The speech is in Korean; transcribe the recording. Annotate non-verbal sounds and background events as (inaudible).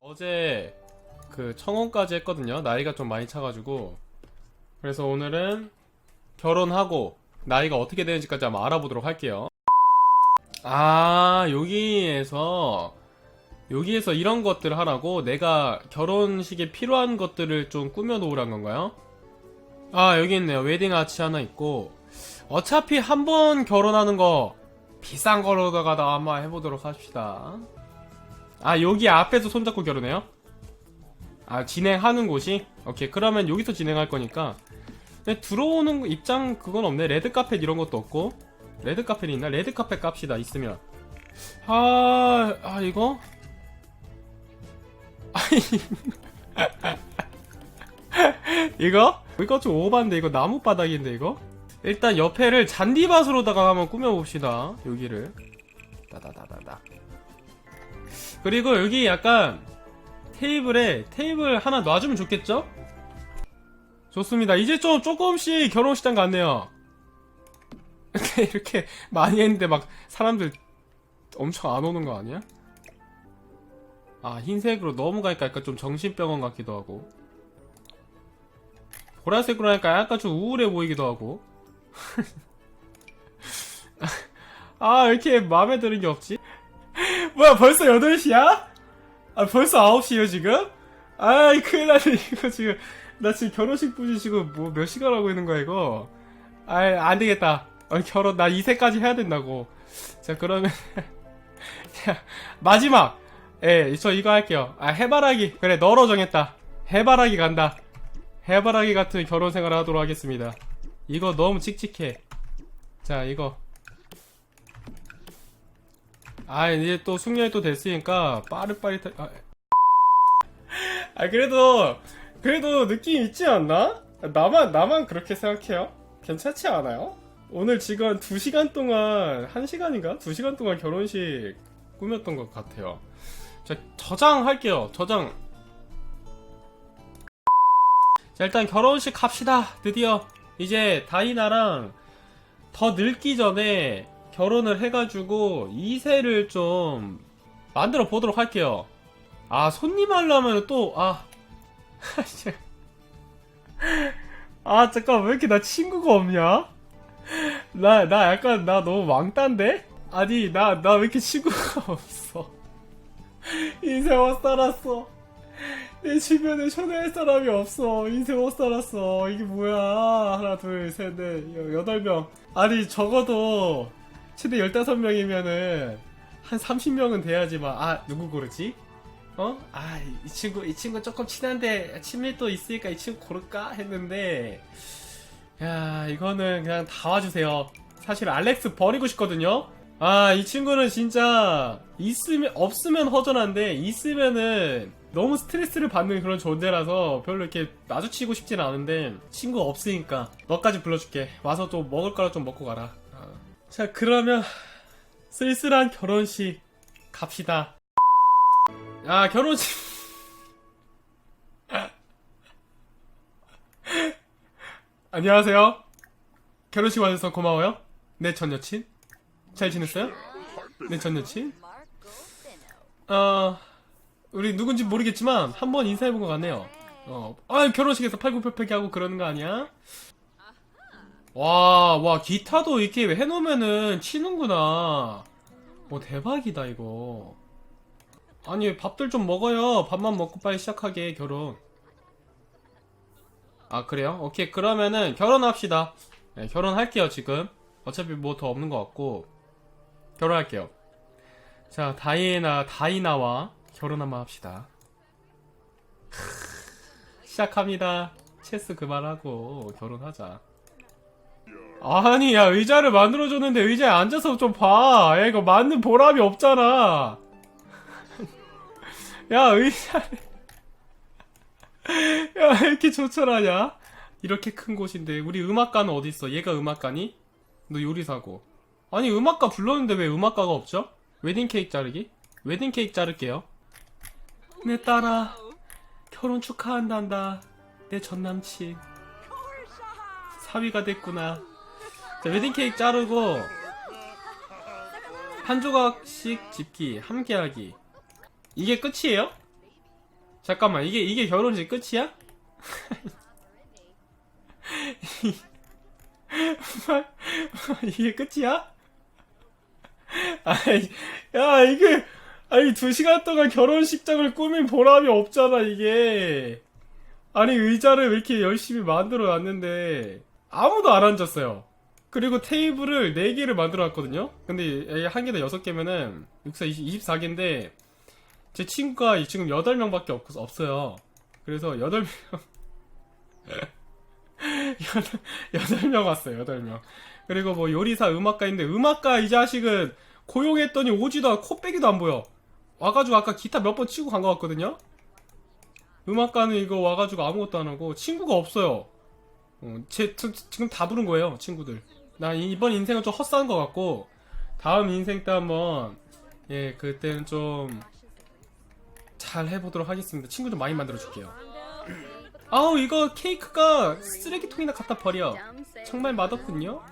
어제 그 청혼까지 했거든요. 나이가 좀 많이 차가지고. 그래서 오늘은 결혼하고 나이가 어떻게 되는지까지 한번 알아보도록 할게요. 아, 여기에서, 여기에서 이런 것들 하라고 내가 결혼식에 필요한 것들을 좀 꾸며 놓으란 건가요? 아, 여기 있네요. 웨딩 아치 하나 있고. 어차피 한 번 결혼하는 거 비싼 나 한번 해보도록 합시다. 아 여기 앞에서 손잡고 결혼해요? 아 진행하는 곳이? 오케이 그러면 여기서 진행할 거니까 근데 들어오는 거- 입장 그건 없네 레드카펫 이런 것도 없고 레드카펫 있나? 레드카펫 깝시다 있으면 아, 아 이거? (laughs) (laughs) 이거? 이거 좀 오반데 이거 나무바닥인데 이거? 일단 옆에를 잔디밭으로다가 한번 꾸며봅시다 여기를 따다다다다 그리고 여기 약간 테이블에 테이블 하나 놔주면 좋겠죠? 좋습니다. 이제 좀 조금씩 결혼식장 같네요. (laughs) 이렇게, 많이 했는데 막 사람들 엄청 안 오는 거 아니야? 아, 흰색으로 너무 가니까 약간 좀 정신병원 같기도 하고. 보라색으로 하니까 약간 좀 우울해 보이기도 하고. (laughs) 아, 왜 이렇게 마음에 드는 게 없지? (laughs) 뭐야 벌써 8시야? 아 벌써 9시에요 지금? 아이 큰일 나네. (laughs) 이거 지금 나 지금 결혼식 분이 지금 뭐 몇 시간 하고 있는 거야 이거? 아이 안 되겠다. 어, 결혼 나 2세까지 해야 된다고. 자 그러면 자, 마지막. 예 저 이거 할게요. 아 해바라기. 그래 너로 정했다. 해바라기 간다 해바라기 같은 결혼 생활을 하도록 하겠습니다 이거 너무 칙칙해 자 이거 아 이제 또 숙련이 또 됐으니까 빠릿빠릿하 아, (laughs) 아 그래도 그래도 느낌 있지 않나? 나만 나만 그렇게 생각해요? 괜찮지 않아요? 오늘 지금 2시간 동안 1시간인가? 2시간 동안 결혼식 꾸몄던 것 같아요 자 저장할게요 저장 자 일단 결혼식 합시다 드디어 이제 다이나랑 더 늙기 전에 결혼을 해가지고 2세를 좀 만들어 보도록 할게요. 아, 손님 하려면 또, 아. (laughs) 아, 잠깐, 왜 이렇게 나 친구가 없냐? 나, 나 약간, 나 너무 왕따인데? 아니, 나, 나 왜 이렇게 친구가 (laughs) 없어? (laughs) 인생 못 살았어. 내 주변에 초대할 사람이 없어. 인생 못 살았어. 이게 뭐야. 하나, 둘, 셋, 넷, 여- 여덟 명. 아니, 적어도, 최대 15명이면은, 한 30명은 돼야지만, 아, 누구 고르지? 어? 아, 이 친구, 이 친구 조금 친한데, 친밀도 있으니까 이 친구 고를까? 했는데, 야, 이거는 그냥 다 와주세요. 사실 알렉스 버리고 싶거든요? 아, 이 친구는 진짜, 있으면, 없으면 허전한데, 있으면은, 너무 스트레스를 받는 그런 존재라서 별로 이렇게 마주치고 싶진 않은데, 친구 없으니까, 너까지 불러줄게. 와서 또 먹을 거라 좀 먹고 가라. 아. 자, 그러면, 쓸쓸한 결혼식, 갑시다. 아, 결혼식. (laughs) 안녕하세요. 결혼식 와주셔서 고마워요. 내 전 여친. 잘 지냈어요? 내 전 여친. 어, 우리 누군지 모르겠지만 한 번 인사해본 것 같네요. 어, 아 결혼식에서 팔굽혀펴기 하고 그러는 거 아니야? 와, 와 기타도 이렇게 해놓으면은 치는구나. 오 대박이다 이거. 아니 밥들 좀 먹어요. 밥만 먹고 빨리 시작하게 결혼. 아 그래요? 오케이 그러면은 결혼합시다. 네, 결혼할게요 지금. 어차피 뭐 더 없는 것 같고 결혼할게요. 자 다이나 다이나와 결혼 한번 합시다. 크, 시작합니다. 체스 그만하고 결혼하자. 아니 야 의자를 만들어줬는데 의자에 앉아서 좀 봐. 야 이거 맞는 보람이 없잖아. (laughs) 야 의자를 (laughs) 야 왜 이렇게 조촐하냐? 이렇게 큰 곳인데 우리 음악가는 어디 있어? 얘가 음악가니? 너 요리사고. 아니 음악가 불렀는데 왜 음악가가 없죠? 웨딩 케이크 자르기? 웨딩 케이크 자를게요. 내 딸아 결혼 축하한단다. 내 전 남친. 합의가 됐구나. 자, 웨딩 케이크 자르고 한 조각씩 집기, 함께하기. 이게 끝이에요? 잠깐만, 이게 이게 결혼식 끝이야? (laughs) 이게 끝이야? 아이, 야, 이게, 아니, 두 시간 동안 결혼식장을 꾸민 보람이 없잖아, 이게. 아니, 의자를 왜 이렇게 열심히 만들어 놨는데, 아무도 안 앉았어요. 그리고 테이블을 4개를 만들어 놨거든요? 근데 한 개당 6개면은, 6사 24개인데, 제 친구가 지금 8명 밖에 없, 없어요. 그래서 8명, 8명 (laughs) 왔어요, 8명. 그리고 뭐 요리사 음악가인데 음악가 이 자식은 고용했더니 오지도 않고 코빼기도 안 보여. 와가지고 아까 기타 몇 번 치고 간 것 같거든요? 음악가는 이거 와가지고 아무것도 안 하고 친구가 없어요. 어, 제, 지- 지금 다 부른 거예요, 친구들. 나 이번 인생은 좀 헛산 것 같고, 다음 인생 때 한번, 예, 그때는 좀, 잘 해보도록 하겠습니다. 친구 좀 많이 만들어 줄게요. 아우, 이거 케이크가 쓰레기통이나 갖다 버려. 정말 맛없군요.